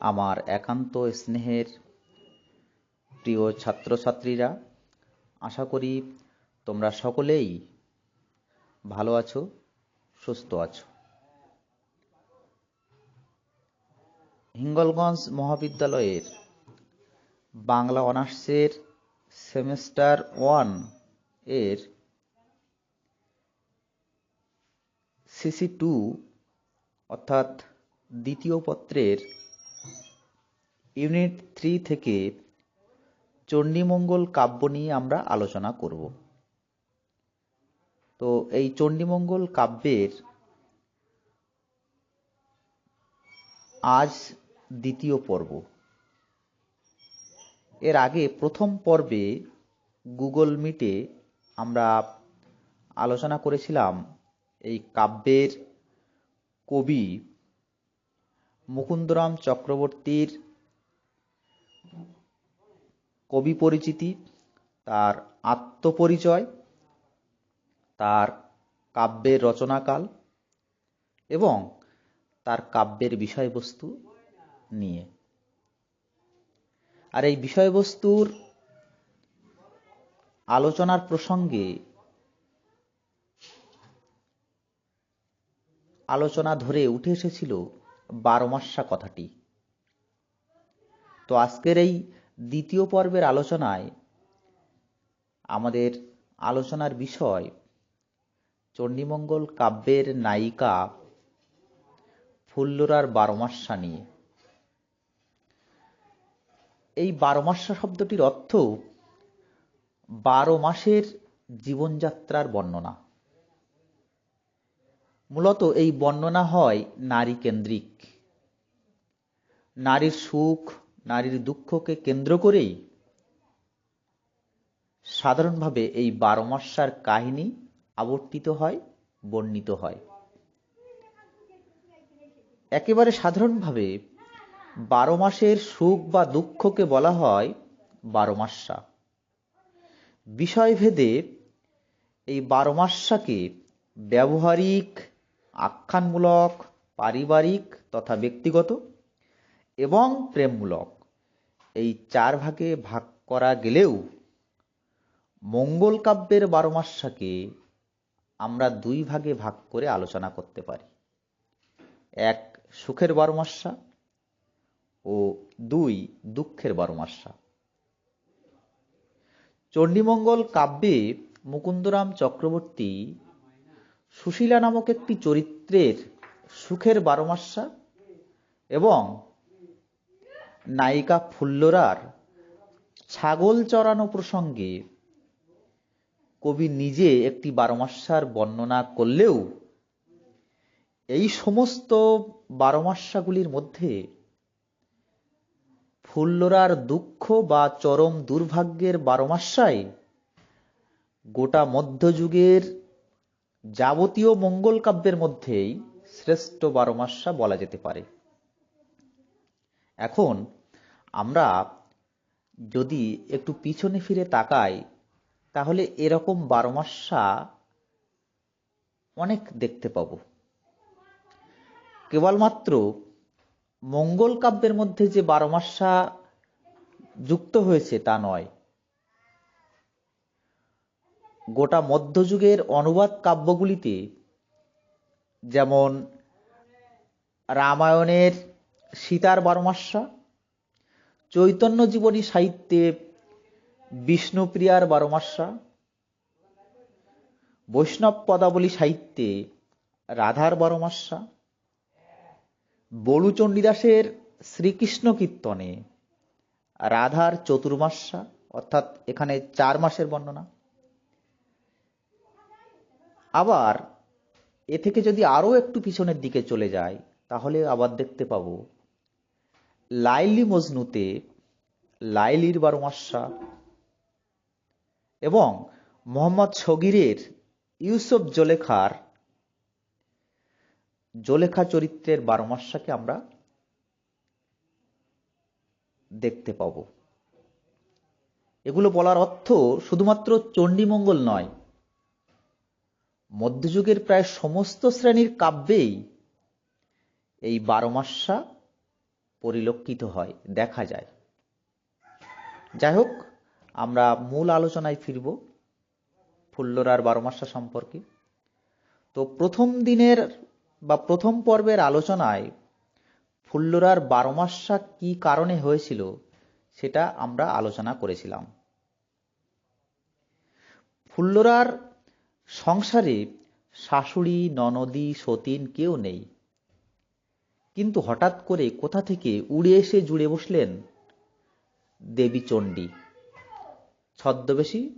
আমার একান্ত স্নেহের প্রিয় ছাত্রছাত্রীরা, আশা করি তোমরা সকলেই ভালো আছো, সুস্থ আছো। হিঙ্গলগঞ্জ মহাবিদ্যালয়ের বাংলা অনার্সের সেমেস্টার ওয়ানের সিসি টু অর্থাৎ দ্বিতীয় পত্রের ইউনিট থ্রি থেকে চণ্ডীমঙ্গল কাব্য নিয়ে আমরা আলোচনা করব। তো এই চণ্ডীমঙ্গল কাব্যের আজ দ্বিতীয় পর্ব। এর আগে প্রথম পর্বে গুগল মিটে আমরা আলোচনা করেছিলাম এই কাব্যের কবি মুকুন্দরাম চক্রবর্তীর কবি পরিচিতি, তার আত্মপরিচয়, তার কাব্যের রচনাকাল এবং তার কাব্যের বিষয়বস্তু নিয়ে। আর এই বিষয়বস্তুর আলোচনার প্রসঙ্গে আলোচনা ধরে উঠে এসেছিল বারোমাসা কথাটি। তো আজকের এই দ্বিতীয় পর্বের আলোচনায় আমাদের আলোচনার বিষয় চণ্ডীমঙ্গল কাব্যের নায়িকা ফুল্লরার বারোমাসা নিয়ে। এই বারোমাসা শব্দটির অর্থ বারো মাসের জীবনযাত্রার বর্ণনা। মূলত এই বর্ণনা হয় নারী কেন্দ্রিক। নারীর সুখ নারীর দুঃখকে কেন্দ্র করেই সাধারণভাবে এই বারো মাসার কাহিনী আবর্তিত হয়, বর্ণিত হয়। একেবারে সাধারণভাবে বারো মাসের সুখ বা দুঃখকে বলা হয় বারো মাসা। বিষয়ভেদে এই বারো মাসাকে ব্যবহারিক, আখ্যানমূলক, পারিবারিক তথা ব্যক্তিগত এবং প্রেমমূলক। এই চার ভাগে ভাগ করা গেলেও মঙ্গল কাব্যের বারো মাসাকে আমরা দুই ভাগে ভাগ করে আলোচনা করতে পারি। এক, সুখের বারো মাসা ও দুই, দুঃখের বারো মাসা চণ্ডীমঙ্গল কাব্যে মুকুন্দরাম চক্রবর্তী সুশীলা নামক একটি চরিত্রের সুখের বারো মাসা এবং নায়িকা ফুল্লরার ছাগল চড়ানো প্রসঙ্গে কবি নিজে একটি বারো মাসার বর্ণনা করলেও এই সমস্ত বারো মাসাগুলির মধ্যে ফুল্লরার দুঃখ বা চরম দুর্ভাগ্যের বারো মাসাই গোটা মধ্যযুগের যাবতীয় মঙ্গল কাব্যের মধ্যেই শ্রেষ্ঠ বারো মাসা বলা যেতে পারে। এখন আমরা যদি একটু পিছনে ফিরে তাকাই, তাহলে এরকম বারো মাসা অনেক দেখতে পাব। কেবলমাত্র মঙ্গল কাব্যের মধ্যে যে বারো মাসা যুক্ত হয়েছে তা নয়, গোটা মধ্যযুগের অনুবাদ কাব্যগুলিতে যেমন রামায়ণের সীতার বারোমাসা চৈতন্য জীবনী সাহিত্যে বিষ্ণুপ্রিয়ার বারোমাসা বৈষ্ণব পদাবলী সাহিত্যে রাধার বারোমাসা বড়ু চণ্ডীদাসের শ্রীকৃষ্ণ কীর্তনে রাধার চতুর্মাসা, অর্থাৎ এখানে চার মাসের বর্ণনা। আবার এ থেকে যদি আরও একটু পিছনের দিকে চলে যায় তাহলে আবার দেখতে পাব লাইলি মজনুতে লাইলির বারো মাসা এবং মোহাম্মদ সগিরের ইউসুফ জোলেখার জোলেখা চরিত্রের বারো মাসাকে আমরা দেখতে পাব। এগুলো বলার অর্থ শুধুমাত্র চণ্ডীমঙ্গল নয়, মধ্যযুগের প্রায় সমস্ত শ্রেণির কাব্যেই এই বারো মাসা পরিলক্ষিত হয়, দেখা যায়। যাই হোক আমরা মূল আলোচনায় ফিরব ফুল্লরার বারোমাসা সম্পর্কে। তো প্রথম দিনের বা প্রথম পর্বের আলোচনায় ফুল্লরার বারোমাসা কি কারণে হয়েছিল, সেটা আমরা আলোচনা করেছিলাম। ফুল্লরার সংসারে শাশুড়ি, ননদি, সতীন কেউ নেই। কিন্তু হঠাৎ করে কোথা থেকে উড়ে এসে জুড়ে বসলেন দেবী চণ্ডী ছদ্মবেশী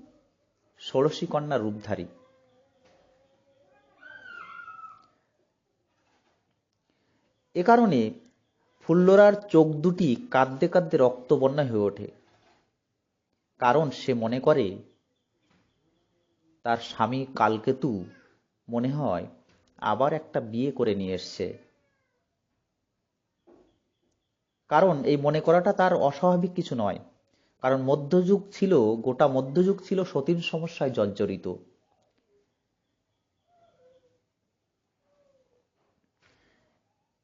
ষোড়শী কন্যা রূপধারী। এ কারণে ফুল্লরার চোখ দুটি কাঁদতে কাঁদতে রক্তবর্ণা হয়ে ওঠে। কারণ সে মনে করে, তার স্বামী কালকেতু মনে হয় আবার একটা বিয়ে করে নিয়ে এসছে। কারণ এই মনে করাটা তার অস্বাভাবিক কিছু নয়। কারণ মধ্যযুগ ছিল, গোটা মধ্যযুগ ছিল সতীন সমস্যায় জর্জরিত।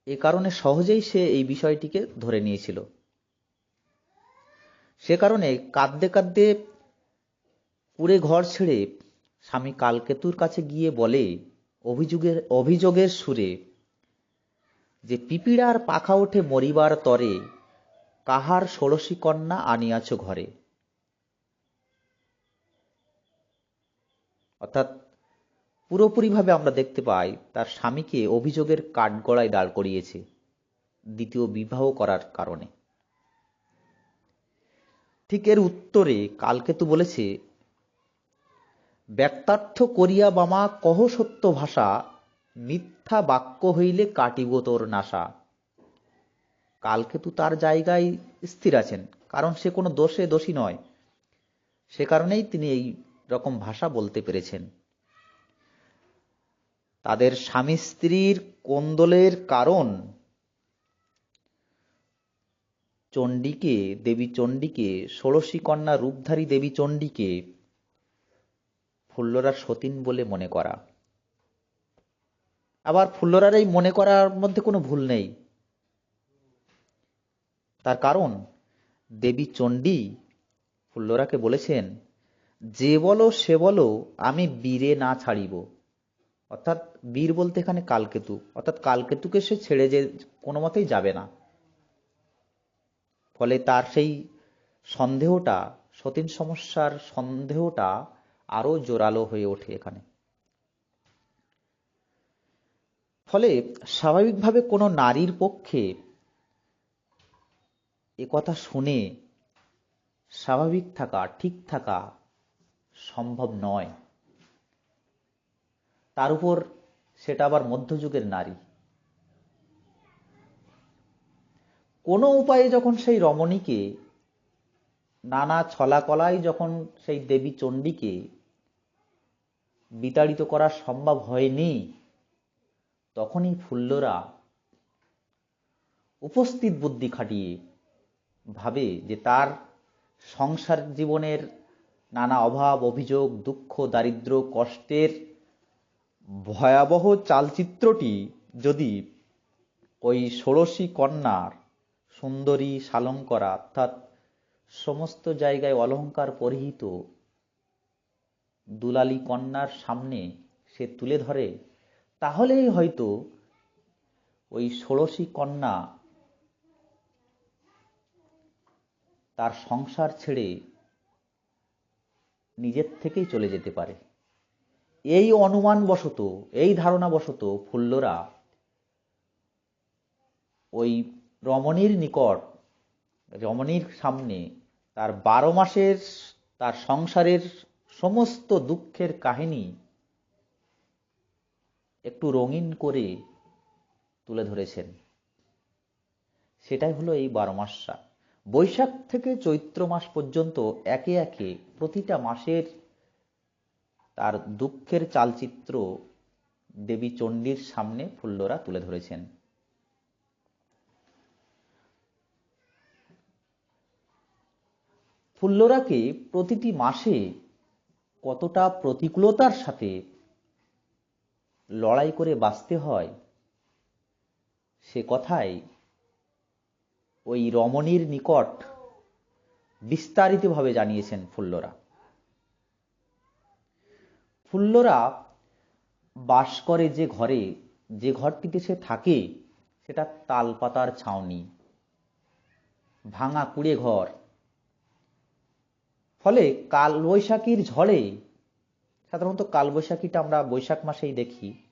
এ কারণে সহজেই সে এই বিষয়টিকে ধরে নিয়েছিল। সে কারণে কাঁদতে কাঁদতে পুরে ঘর ছেড়ে স্বামী কালকেতুর কাছে গিয়ে বলে, অভিযোগের অভিযোগের সুরে যে পিপিড়ার পাখা ওঠে মরিবার তরে, কাহার ষোড়শী কন্যা আনিয়াছ ঘরে। অর্থাৎ পুরোপুরিভাবে আমরা দেখতে পাই, তার স্বামীকে অভিযোগের কাঠগড়ায় দাঁড় করিয়েছে দ্বিতীয় বিবাহ করার কারণে। ঠিক এর উত্তরে কালকেতু বলেছে ব্যক্তার্থ করিয়া বামা কহ সত্য ভাষা মিথ্যা বাক্য হইলে কাটিব তোর নাশা। কালকেতু তার জায়গায় স্থির আছেন, কারণ সে কোনো দোষে দোষী নয়। সে কারণেই তিনি এই রকম ভাষা বলতে পেরেছেন। তাদের স্বামী স্ত্রীর কোন্দলের কারণ চণ্ডীকে, দেবী চণ্ডীকে, ষোড়শী কন্যা রূপধারী দেবী চণ্ডীকে ফুল্লরার সতীন বলে মনে করা। আবার ফুল্লরার এই মনে করার মধ্যে কোনো ভুল নেই। তার কারণ, দেবী চণ্ডী ফুল্লরাকে বলেছেন, যে বলো, সে বলো, আমি বীরে না ছাড়িব। অর্থাৎ বীর বলতে এখানে কালকেতু। অর্থাৎ কালকেতুকে সে ছেড়ে যে কোনো মতেই যাবে না। ফলে তার সেই সন্দেহটা, সতীন সমস্যার সন্দেহটা আরও জোরালো হয়ে ওঠে এখানে। ফলে স্বাভাবিকভাবে কোনো নারীর পক্ষে এ কথা শুনে স্বাভাবিক থাকা, ঠিক থাকা সম্ভব নয়। তার উপর সেটা আবার মধ্যযুগের নারী। কোনো উপায়ে যখন সেই রমণীকে, নানা ছলাকলায় যখন সেই দেবী চণ্ডীকে বিতাড়িত করা সম্ভব হয়নি তখনই ফুল্লরা উপস্থিত বুদ্ধি খাটিয়ে ভাবে যে তার সংসার জীবনের নানা অভাব, অভিযোগ, দুঃখ, দারিদ্র, কষ্টের ভয়াবহ চালচিত্রটি যদি ওই ষোড়শী কন্যার সুন্দরী সালঙ্করা অর্থাৎ সমস্ত জায়গায় অলঙ্কার পরিহিত দুলালী কন্যার সামনে সে তুলে ধরে তাহলেই হয়তো ওই ষোড়শী কন্যা তার সংসার ছেড়ে নিজের থেকেই চলে যেতে পারে। এই অনুমান বশত এই ধারণা বশত ফুল্লরা ওই রমণীর নিকট, রমণীর সামনে তার বারো মাসের তার সংসারের সমস্ত দুঃখের কাহিনী একটু রঙিন করে তুলে ধরেছেন। সেটাই হলো এই বারো মাসটা বৈশাখ থেকে চৈত্র মাস পর্যন্ত একে একে প্রতিটা মাসের তার দুঃখের চালচিত্র দেবী চণ্ডীর সামনে ফুল্লরা তুলে ধরেছেন। ফুল্লরাকে প্রতিটি মাসে কতটা প্রতিকূলতার সাথে লড়াই করে বাঁচতে হয়, সে কথাই ওই রমণীর নিকট বিস্তারিতভাবে জানিয়েছেন ফুল্লরা। ফুল্লরা বাস করে যে ঘরে, যে ঘরটিতে সে থাকে, সেটা তালপাতার ছাউনি, ভাঙা কুড়ে ঘর। ফলে কালবৈশাখীর ঝড়ে সাধারণত কালবৈশাখীটা আমরা বৈশাখ মাসেই দেখি।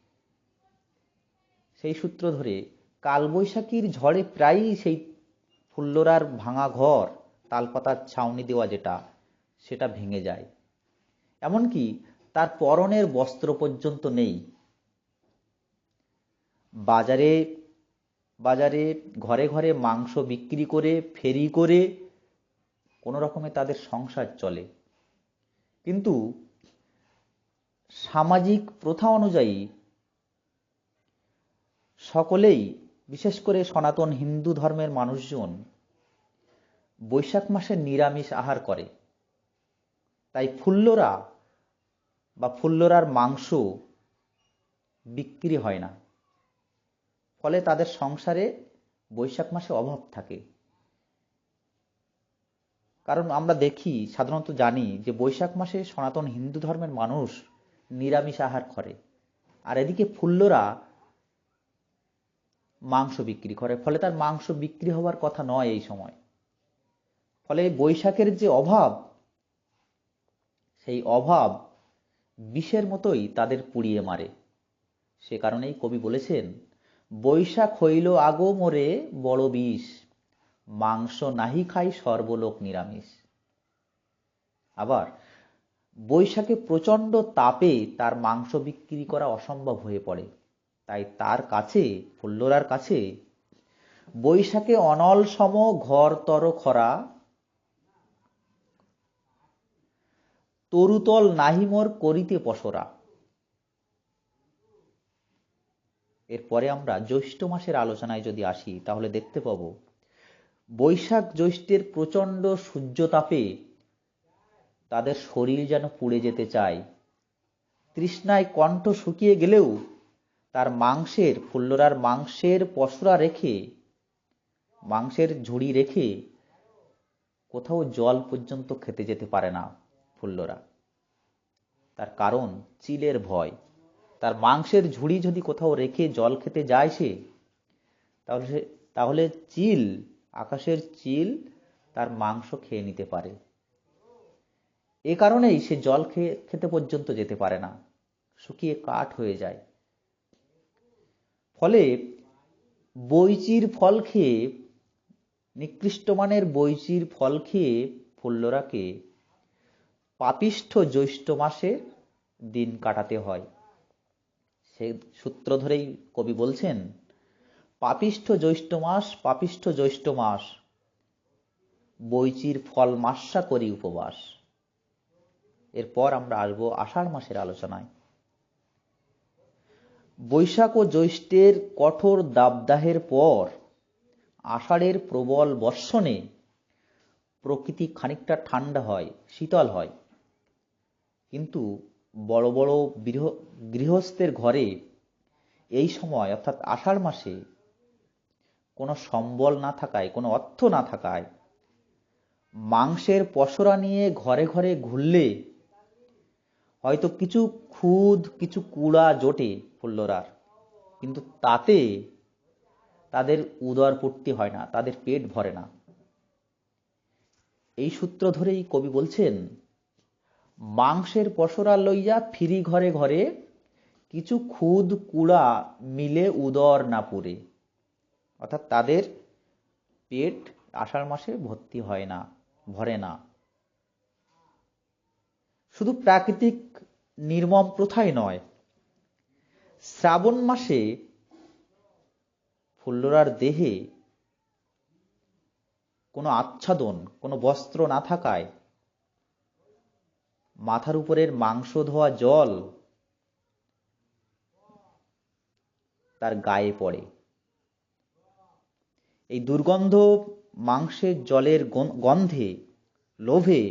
সেই সূত্র ধরে কালবৈশাখীর ঝড়ে প্রায়ই সেই ফুল্লরার ভাঙা ঘর, তালপাতার ছাউনি দেওয়া যেটা, সেটা ভেঙে যায়। এমনকি তার পরনের বস্ত্র পর্যন্ত নেই। বাজারে বাজারে ঘরে ঘরে মাংস বিক্রি করে, ফেরি করে কোনো রকমে তাদের সংসার চলে। কিন্তু সামাজিক প্রথা অনুযায়ী সকলেই, বিশেষ করে সনাতন হিন্দু ধর্মের মানুষজন, বৈশাখ মাসে নিরামিষ আহার করে। তাই ফুল্লরা বা ফুল্লরার মাংস বিক্রি হয় না। ফলে তাদের সংসারে বৈশাখ মাসে অভাব থাকে। কারণ আমরা দেখি, সাধারণত জানি যে বৈশাখ মাসে সনাতন হিন্দু ধর্মের মানুষ নিরামিষ আহার করে। আর এদিকে ফুল্লরা মাংস বিক্রি করে। ফলে তার মাংস বিক্রি হওয়ার কথা নয় এই সময়। ফলে বৈশাখের যে অভাব, সেই অভাব বিষের মতোই তাদের পুড়িয়ে মারে। সে কারণেই কবি বলেছেন, বৈশাখ হইল আগো মোরে বড় বিষ, মাংস নাহি খাই সর্বলোক নিরামিষ। আবার বৈশাখে প্রচণ্ড তাপে তার মাংস বিক্রি করা অসম্ভব হয়ে পড়ে। তাই তার কাছে, ফুল্লরার কাছে, বৈশাখে অনল সম ঘর তর খরা, তরুতল নাহিমোর করিতে পসরা এরপরে আমরা জ্যৈষ্ঠ মাসের আলোচনায় যদি আসি, তাহলে দেখতে পাব, বৈশাখ জ্যৈষ্ঠের প্রচণ্ড সূর্যতাপে তাদের শরীর যেন পুড়ে যেতে চায়। তৃষ্ণায় কণ্ঠ শুকিয়ে গেলেও তার মাংসের, ফুল্লরার মাংসের পসরা রেখে, মাংসের ঝুড়ি রেখে কোথাও জল পর্যন্ত খেতে যেতে পারে না ফুল্লরা। তার কারণ চিলের ভয়। তার মাংসের ঝুড়ি যদি কোথাও রেখে জল খেতে যায় সে, তাহলে সে, তাহলে চিল, আকাশের চিল তার মাংস খেয়ে নিতে পারে। এ কারণেই সে জল খেয়ে, খেতে পর্যন্ত যেতে পারে না। শুকিয়ে কাঠ হয়ে যায়। ফলে বইচির ফল খেয়ে নিকৃষ্ট মানের বইচির ফল খেয়ে ফুল্লরাকে পাপিষ্ঠ জ্যৈষ্ঠ মাসে দিন কাটাতে হয়। সে সূত্র ধরেই কবি বলছেন, পাপিষ্ঠ জ্যৈষ্ঠ মাস, পাপিষ্ঠ জ্যৈষ্ঠ মাস বইচির ফল মাসা করি উপবাস। এরপর আমরা আসব আষাঢ় মাসের আলোচনায়। বৈশাখ ও জ্যৈষ্ঠের কঠোর দাবদাহের পর আষাঢ়ের প্রবল বর্ষণে প্রকৃতি খানিকটা ঠান্ডা হয়, শীতল হয়। কিন্তু বড় বড় গৃহস্থের ঘরে এই সময়, অর্থাৎ আষাঢ় মাসে কোনো সম্বল না থাকায়, কোনো অর্থ না থাকায় মাংসের পসরা নিয়ে ঘরে ঘরে ঘুরলে হয়তো কিছু খুদ, কিছু কুড়া জোটে ফুল্লরার। কিন্তু তাতে তাদের উদর পূর্তি হয় না, তাদের পেট ভরে না। এই সূত্র ধরেই কবি বলছেন, মাংসের পসরা লইয়া ফিরি ঘরে ঘরে কিছু খুদ, কুড়া মিলে উদর না পুরে। অর্থাৎ তাদের পেট আষাঢ় মাসে ভর্তি হয় না, ভরে না। শুধু প্রাকৃতিক নির্মম প্রথাই নয়, শ্রাবণ মাসে ফুল্লরার দেহে কোনো আচ্ছাদন, কোনো বস্ত্র না থাকায় মাথার উপরের মাংস ধোয়া জল তার গায়ে পড়ে। এই দুর্গন্ধ মাংসের জলের গন্ধে, লোভে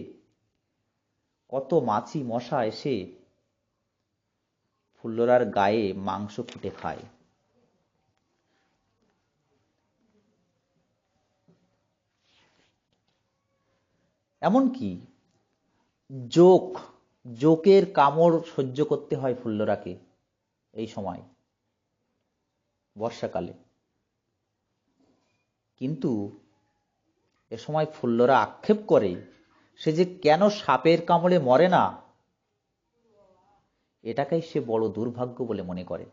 কত মাছি মশা এসে ফুল্লরার গায়ে মাংস ফুটে খায়। এমনকি জোক, জোকের কামড় সহ্য করতে হয় ফুল্লরাকে এই সময়, বর্ষাকালে। কিন্তু এ সময় ফুল্লরা আক্ষেপ করে সে যে কেন সাপের কামড়ে মরে না? এটাকেই সে বড় দুর্ভাগ্য বলে মনে করে।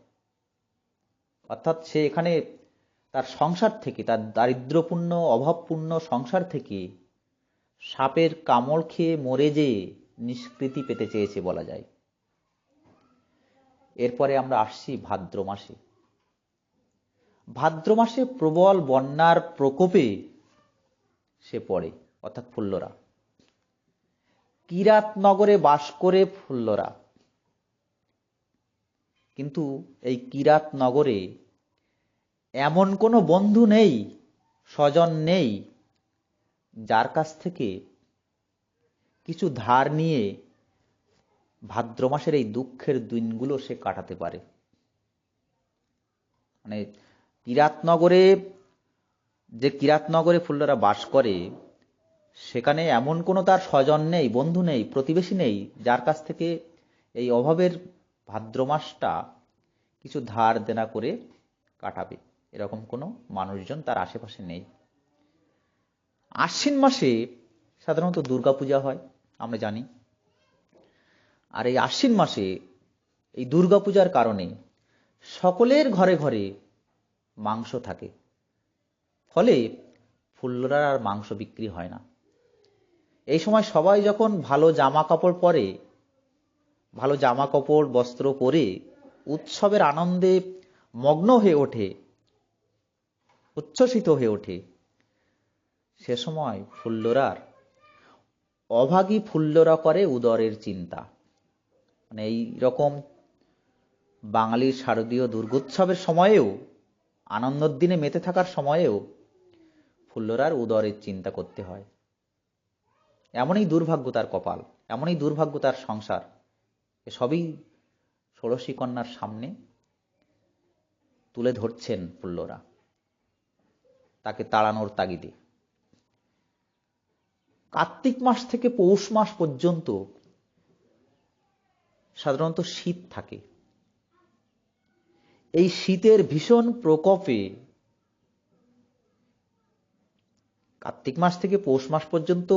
অর্থাৎ সে এখানে তার সংসার থেকে, তার দারিদ্র্যপূর্ণ, অভাবপূর্ণ সংসার থেকে সাপের কামড় খেয়ে মরে যে নিষ্কৃতি পেতে চেয়েছে বলা যায়। এরপরে আমরা আসছি ভাদ্র মাসে। ভাদ্র মাসে প্রবল বন্যার প্রকোপে সে পড়ে, অর্থাৎ ফুল্লরা। কিরাতনগরে বাস করে ফুল্লরা। কিন্তু এই কিরাতনগরে এমন কোনো বন্ধু নেই, স্বজন নেই, যার কাছ থেকে কিছু ধার নিয়ে ভাদ্র মাসের এই দুঃখের দিনগুলো সে কাটাতে পারে। মানে কিরাতনগরে যে কিরাতনগরে ফুল্লরা বাস করে সেখানে এমন কোনো তার স্বজন নেই, বন্ধু নেই, প্রতিবেশী নেই, যার কাছ থেকে এই অভাবের ভাদ্র মাসটা কিছু ধার দেনা করে কাটাবে। এরকম কোনো মানুষজন তার আশেপাশে নেই। আশ্বিন মাসে সাধারণত দুর্গাপূজা হয়, আমরা জানি। আর এই আশ্বিন মাসে এই দুর্গাপূজার কারণে সকলের ঘরে ঘরে মাংস থাকে। ফলে ফুল্লরার আর মাংস বিক্রি হয় না। এই সময় সবাই যখন ভালো জামা কাপড় পরে, ভালো জামা কাপড় বস্ত্র পরে উৎসবের আনন্দে মগ্ন হয়ে ওঠে, উচ্ছ্বসিত হয়ে ওঠে, সে সময় ফুল্লরার অভাগী ফুল্লরা করে উদরের চিন্তা। মানে এই রকম বাঙালির শারদীয় দুর্গোৎসবের সময়েও, আনন্দর দিনে মেতে থাকার সময়েও ফুল্লরার উদরের চিন্তা করতে হয়। এমনই দুর্ভাগ্য তার কপাল, এমনই দুর্ভাগ্য তার সংসার। সবই ষোড়শী কন্যার সামনে তুলে ধরছেন ফুল্লরা। তাকে তাড়ানোর তাগিদে। কার্তিক মাস থেকে পৌষ মাস পর্যন্ত সাধারণত শীত থাকে। এই শীতের ভীষণ প্রকোপে কার্তিক মাস থেকে পৌষ মাস পর্যন্ত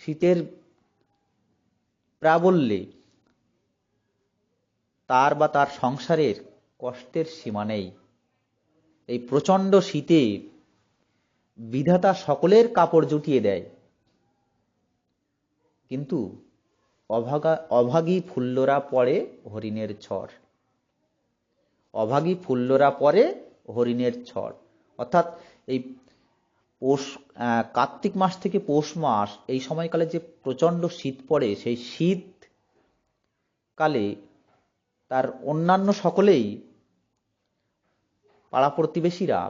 শীতের প্রাবল্যে তার বা তার সংসারের কষ্টের সীমা নেই। এই প্রচণ্ড শীতে বিধাতা সকলের কাপড় জুটিয়ে দেয়। কিন্তু অভাগা, অভাগী ফুল্লরা পড়ে হরিণের ছড় অভাগী ফুল্লরা পরে হরিণের ছড় অর্থাৎ এই পৌষ কার্তিক মাস থেকে পৌষ মাস, এই সময়কালে যে প্রচণ্ড শীত পড়ে, সেই শীত কালে তার অন্যান্য সকলেই পাড়া প্রতিবেশীরা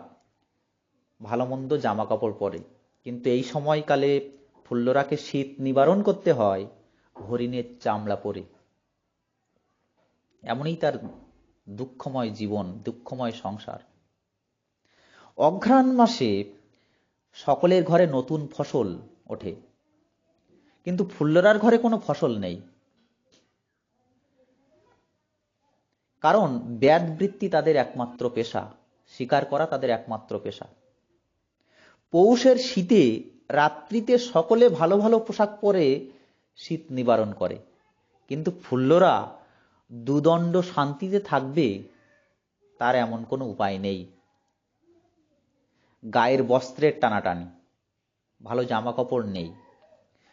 ভালো মন্দ জামা কাপড় পরে। কিন্তু এই সময়কালে ফুল্লরাকে শীত নিবারণ করতে হয় হরিণের চামড়া পরে। এমনই তার দুঃখময় জীবন, দুঃখময় সংসার। অঘ্রাণ মাসে সকলের ঘরে নতুন ফসল ওঠে। কিন্তু ফুল্লরার ঘরে কোনো ফসল নেই। কারণ ব্যাদবৃত্তি তাদের একমাত্র পেশা, শিকার করা তাদের একমাত্র পেশা। পৌষের শীতে রাত্রিতে সকলে ভালো ভালো পোশাক পরে শীত নিবারণ করে। কিন্তু ফুল্লরা দুদণ্ড শান্তিতে থাকবে, তার এমন কোনো উপায় নেই। গায়ের বস্ত্রের টানাটানি। ভালো জামা কাপড় নেই।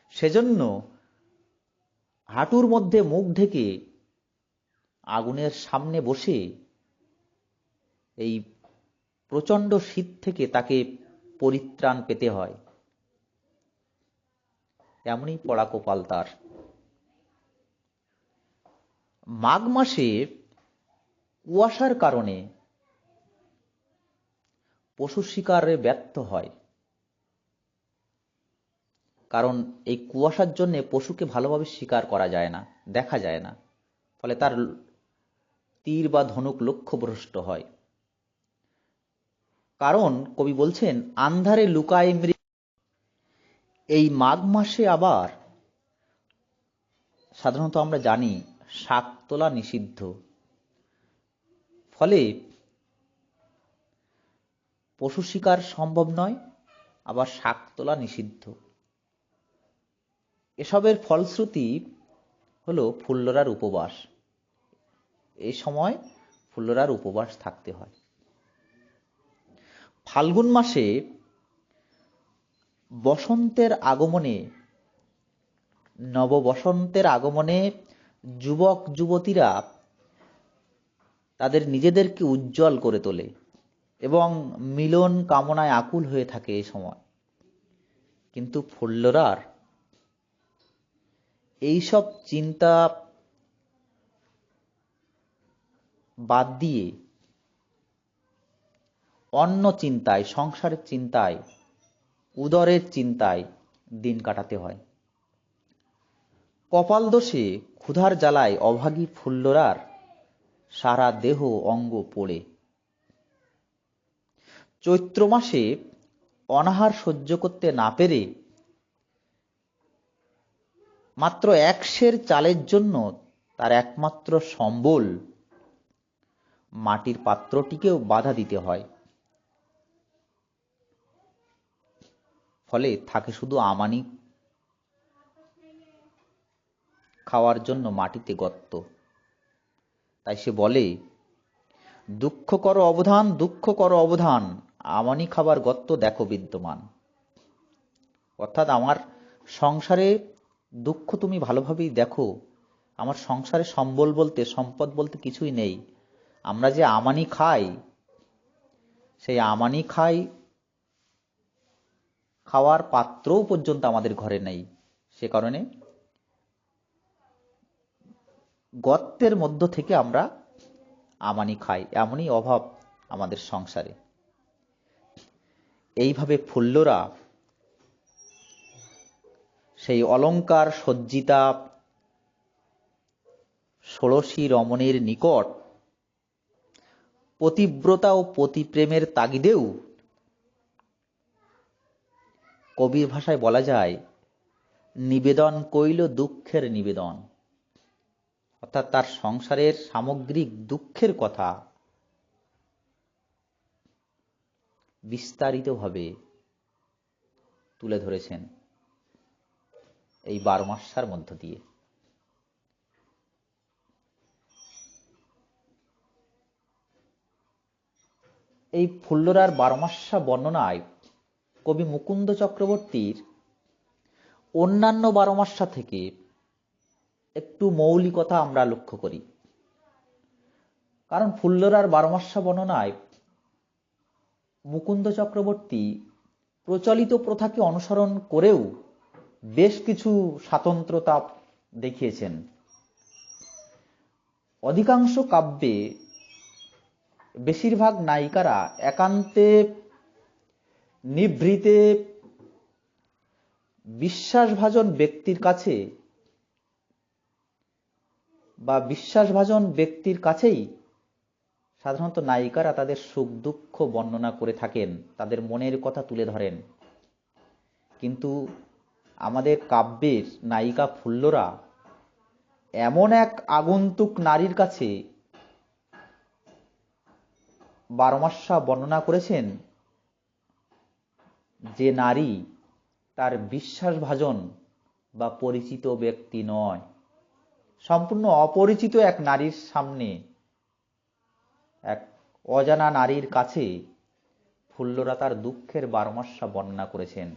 সেজন্য হাঁটুর মধ্যে মুখ ঢেকে আগুনের সামনে বসে এই প্রচণ্ড শীত থেকে তাকে পরিত্রাণ পেতে হয়। এমনই পড়া কপাল তার। মাঘ মাসে কুয়াশার কারণে পশু শিকারে ব্যর্থ হয়। কারণ এই কুয়াশার জন্য পশুকে ভালোভাবে শিকার করা যায় না, দেখা যায় না। ফলে তার তীর বা ধনুক লক্ষ্যভ্রষ্ট হয়। কারণ কবি বলছেন, আন্ধারে লুকায় মৃগ। এই মাঘ মাসে আবার সাধারণত আমরা জানি শাক তোলা নিষিদ্ধ। ফলে পশু শিকার সম্ভব নয়, আবার শাক তোলা নিষিদ্ধ। এসবের ফলশ্রুতি হলো ফুল্লরার উপবাস। এই সময় ফুল্লরার উপবাস থাকতে হয়। ফাল্গুন মাসে বসন্তের আগমনে, নববসন্তের আগমনে যুবক যুবতীরা তাদের নিজেদেরকে উজ্জ্বল করে তোলে। এবং মিলন কামনায় আকুল হয়ে থাকে এই সময়। কিন্তু ফুল্লরার এইসব চিন্তা বাদ দিয়ে অন্য চিন্তায়, সংসারের চিন্তায়, উদরের চিন্তায় দিন কাটাতে হয়। কপাল দোষে ক্ষুধার জ্বালায় অভাগী ফুল্লরার সারা দেহ অঙ্গ পড়ে। চৈত্র মাসে অনাহার সহ্য করতে না পেরে মাত্র এক সের চালের জন্য তার একমাত্র সম্বল মাটির পাত্রটিকেও বাধা দিতে হয়। ফলে থাকে শুধু আমানি খাওয়ার জন্য মাটিতে গর্ত। তাই সে বলে, দুঃখ কর অবধান, দুঃখ করো অবধান। আমানি খাবার গর্ত দেখো বিদ্যমান। অর্থাৎ আমার সংসারে দুঃখ তুমি ভালোভাবেই দেখো। আমার সংসারে সম্বল বলতে, সম্পদ বলতে কিছুই নেই। আমরা যে আমানি খাই, সেই আমানি খাই খাওয়ার পাত্রও পর্যন্ত আমাদের ঘরে নেই। সে কারণে গর্তের মধ্য থেকে আমরা আমানি খাই, এমনই অভাব আমাদের সংসারে। এইভাবে ফুল্লরা সেই অলঙ্কার সজ্জিতা ষোড়শী রমণীর নিকট পতিব্রতা ও পতিপ্রেমের তাগিদেও কবির ভাষায় বলা যায়, নিবেদন কইল দুঃখের নিবেদন। অর্থাৎ তার সংসারের সামগ্রিক দুঃখের কথা বিস্তারিতভাবে তুলে ধরেছেন এই বারো মাসার মধ্য দিয়ে। এই ফুল্লরার বারোমাসা বর্ণনায় কবি মুকুন্দ চক্রবর্তীর অন্যান্য বারোমাসা থেকে একটু মৌলিকতা আমরা লক্ষ্য করি। কারণ ফুল্লরার বারোমাসা বর্ণনায় মুকুন্দ চক্রবর্তী প্রচলিত প্রথাকে অনুসরণ করেও বেশ কিছু স্বাতন্ত্রতা দেখিয়েছেন। অধিকাংশ কাব্যে বেশিরভাগ নায়িকারা একান্তে নিভৃতে বিশ্বাসভাজন ব্যক্তির কাছে বা বিশ্বাসভাজন ব্যক্তির কাছেই সাধারণত নায়িকারা তাদের সুখ দুঃখ বর্ণনা করে থাকেন, তাদের মনের কথা তুলে ধরেন। কিন্তু আমাদের কাব্যের নায়িকা ফুল্লরা এমন এক আগন্তুক নারীর কাছে বারমাসা বর্ণনা করেছেন যে নারী তার বিশ্বাসভাজন বা পরিচিত ব্যক্তি নয়। সম্পূর্ণ অপরিচিত এক নারীর সামনে এক অজানা নারীর কাছে ফুল্লরা তার দুঃখের বারমাসা বর্ণনা করেছেন।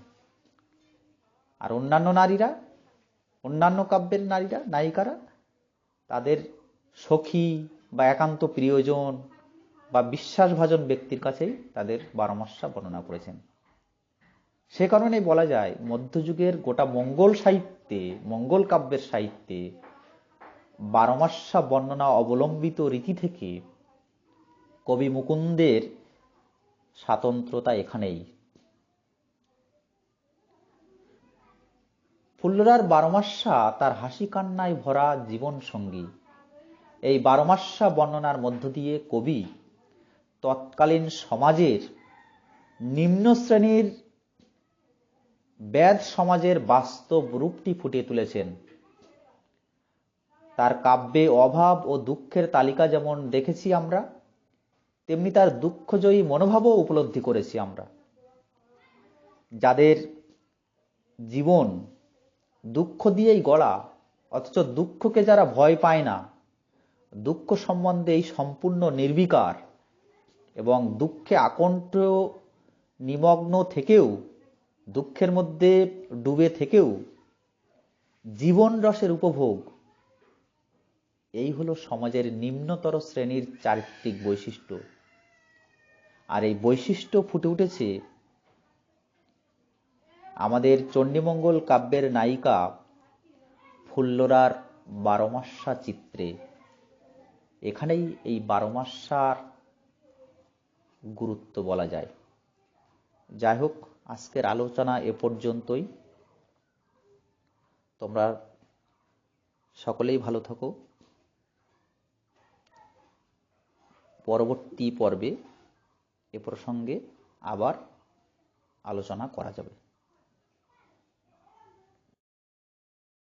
আর অন্যান্য নারীরা, অন্যান্য কাব্যের নারীরা, নায়িকারা, তাদের সখী বা একান্ত প্রিয়জন বা বিশ্বাসভাজন ব্যক্তির কাছেই তাদের বারমাসা বর্ণনা করেছেন। সে কারণে বলা যায়, মধ্যযুগের গোটা মঙ্গল সাহিত্যে, মঙ্গল কাব্যের সাহিত্যে বারমাসা বর্ণনা অবলম্বিত রীতি থেকে কবি মুকুন্দের স্বাতন্ত্রতা এখানেই। ফুল্লরার বারমাসা তার হাসি কান্নায় ভরা জীবন সঙ্গী। এই বারমাসা বর্ণনার মধ্য দিয়ে কবি তৎকালীন সমাজের নিম্ন শ্রেণির ব্যাধ সমাজের বাস্তব রূপটি ফুটিয়ে তুলেছেন। তার কাব্যে অভাব ও দুঃখের তালিকা যেমন দেখেছি আমরা তেমনি তার দুঃখজয়ী মনোভাবও উপলব্ধি করেছি আমরা। যাদের জীবন দুঃখ দিয়েই গড়া, অথচ দুঃখকে যারা ভয় পায় না, দুঃখ সম্বন্ধে এই সম্পূর্ণ নির্বিকার এবং দুঃখে আকণ্ঠ নিমগ্ন থেকেও, দুঃখের মধ্যে ডুবে থেকেও জীবন রসের উপভোগ, এই হলো সমাজের নিম্নতর শ্রেণির চারিত্রিক বৈশিষ্ট্য। আর এই বৈশিষ্ট্য ফুটে উঠেছে আমাদের চণ্ডীমঙ্গল কাব্যের নায়িকা ফুল্লরার বারোমাস্যা চিত্রে। এখানেই এই বারোমাস্যার গুরুত্ব বলা যায়। যাই হোক আজকের আলোচনা এ পর্যন্তই। তোমরা সকলেই ভালো থাকো। পরবর্তী পর্বে এ প্রসঙ্গে আবার আলোচনা করা যাবে।